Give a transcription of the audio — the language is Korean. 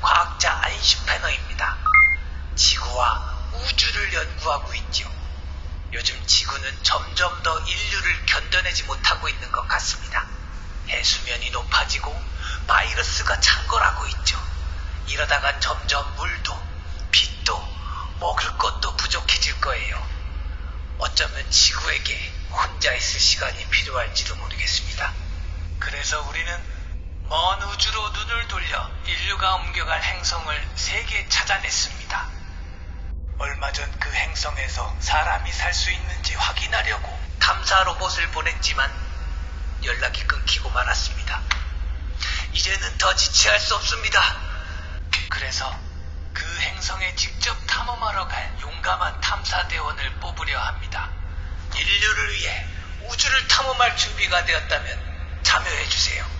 과학자 아인슈페너입니다. 지구와 우주를 연구하고 있지요. 요즘 지구는 점점 더 인류를 견뎌내지 못하고 있는 것 같습니다. 해수면이 높아지고 바이러스가 창궐하고 있죠. 이러다가 점점 물도, 빛도, 먹을 것도 부족해질 거예요. 어쩌면 지구에게 혼자 있을 시간이 필요할지도 모르겠습니다. 그래서 우리는 먼 우주로 눈을 돌려 인류가 옮겨갈 행성을 세개 찾아냈습니다. 얼마 전 그 행성에서 사람이 살 수 있는지 확인하려고 탐사 로봇을 보냈지만 연락이 끊기고 말았습니다. 이제는 더 지체할 수 없습니다. 그래서 그 행성에 직접 탐험하러 갈 용감한 탐사대원을 뽑으려 합니다. 인류를 위해 우주를 탐험할 준비가 되었다면 참여해 주세요.